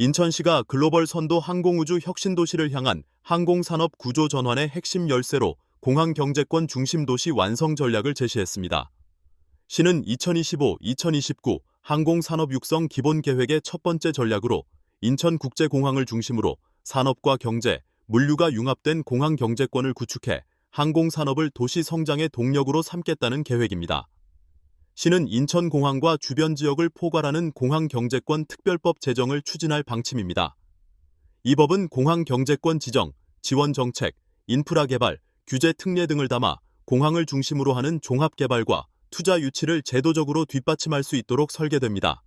인천시가 글로벌 선도 항공우주 혁신도시를 향한 항공산업 구조 전환의 핵심 열쇠로 공항 경제권 중심 도시 완성 전략을 제시했습니다. 시는 2025-2029 항공산업 육성 기본 계획의 첫 번째 전략으로 인천국제공항을 중심으로 산업과 경제, 물류가 융합된 공항 경제권을 구축해 항공산업을 도시 성장의 동력으로 삼겠다는 계획입니다. 시는 인천공항과 주변 지역을 포괄하는 공항경제권 특별법 제정을 추진할 방침입니다. 이 법은 공항경제권 지정, 지원 정책, 인프라 개발, 규제 특례 등을 담아 공항을 중심으로 하는 종합 개발과 투자 유치를 제도적으로 뒷받침할 수 있도록 설계됩니다.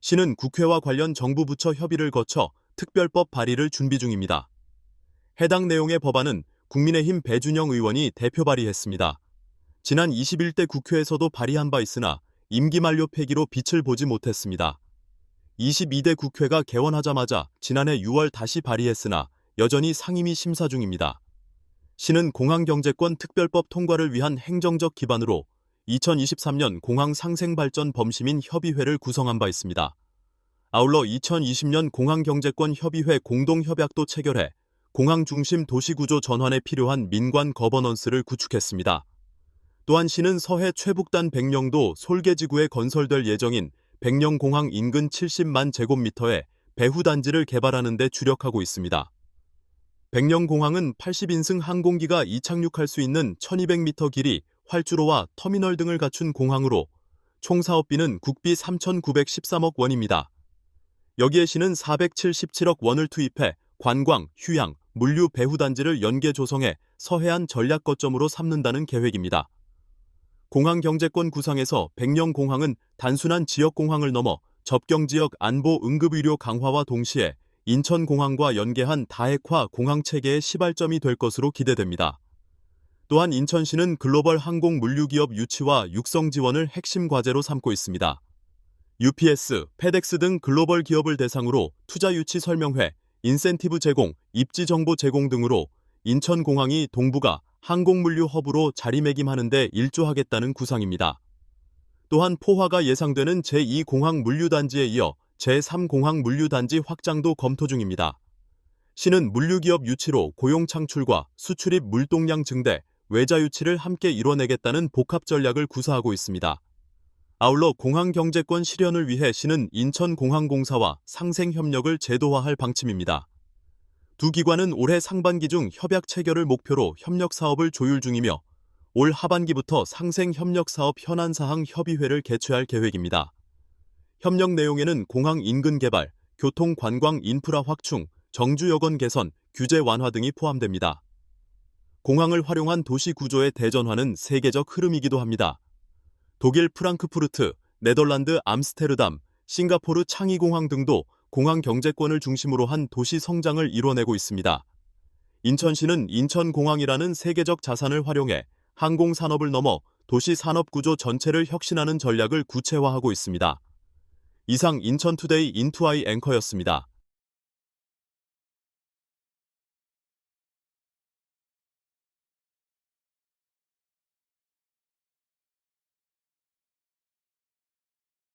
시는 국회와 관련 정부 부처 협의를 거쳐 특별법 발의를 준비 중입니다. 해당 내용의 법안은 국민의힘 배준영 의원이 대표 발의했습니다. 지난 21대 국회에서도 발의한 바 있으나 임기 만료 폐기로 빛을 보지 못했습니다. 22대 국회가 개원하자마자 지난해 6월 다시 발의했으나 여전히 상임위 심사 중입니다. 시는 공항경제권 특별법 통과를 위한 행정적 기반으로 2023년 공항 상생발전 범시민 협의회를 구성한 바 있습니다. 아울러 2020년 공항경제권 협의회 공동협약도 체결해 공항 중심 도시구조 전환에 필요한 민관 거버넌스를 구축했습니다. 또한 시는 서해 최북단 백령도 솔개지구에 건설될 예정인 백령공항 인근 70만 제곱미터의 배후단지를 개발하는 데 주력하고 있습니다. 백령공항은 80인승 항공기가 이착륙할 수 있는 1200m 길이, 활주로와 터미널 등을 갖춘 공항으로 총 사업비는 국비 3,913억 원입니다. 여기에 시는 477억 원을 투입해 관광, 휴양, 물류 배후단지를 연계 조성해 서해안 전략 거점으로 삼는다는 계획입니다. 공항 경제권 구상에서 백령공항은 단순한 지역공항을 넘어 접경지역 안보 응급의료 강화와 동시에 인천공항과 연계한 다핵화 공항체계의 시발점이 될 것으로 기대됩니다. 또한 인천시는 글로벌 항공 물류기업 유치와 육성 지원을 핵심 과제로 삼고 있습니다. UPS, 페덱스 등 글로벌 기업을 대상으로 투자 유치 설명회, 인센티브 제공, 입지 정보 제공 등으로 인천공항이 동북아 항공물류 허브로 자리매김하는 데 일조하겠다는 구상입니다. 또한 포화가 예상되는 제2공항 물류단지에 이어 제3공항 물류단지 확장도 검토 중입니다. 시는 물류기업 유치로 고용 창출과 수출입 물동량 증대, 외자 유치를 함께 이뤄내겠다는 복합 전략을 구사하고 있습니다. 아울러 공항 경제권 실현을 위해 시는 인천공항공사와 상생 협력을 제도화할 방침입니다. 두 기관은 올해 상반기 중 협약 체결을 목표로 협력 사업을 조율 중이며 올 하반기부터 상생 협력 사업 현안 사항 협의회를 개최할 계획입니다. 협력 내용에는 공항 인근 개발, 교통 관광 인프라 확충, 정주 여건 개선, 규제 완화 등이 포함됩니다. 공항을 활용한 도시 구조의 대전화는 세계적 흐름이기도 합니다. 독일 프랑크푸르트, 네덜란드 암스테르담, 싱가포르 창의공항 등도 공항 경제권을 중심으로 한 도시 성장을 이뤄내고 있습니다. 인천시는 인천공항이라는 세계적 자산을 활용해 항공산업을 넘어 도시 산업 구조 전체를 혁신하는 전략을 구체화하고 있습니다. 이상 인천투데이 인투아이 앵커였습니다.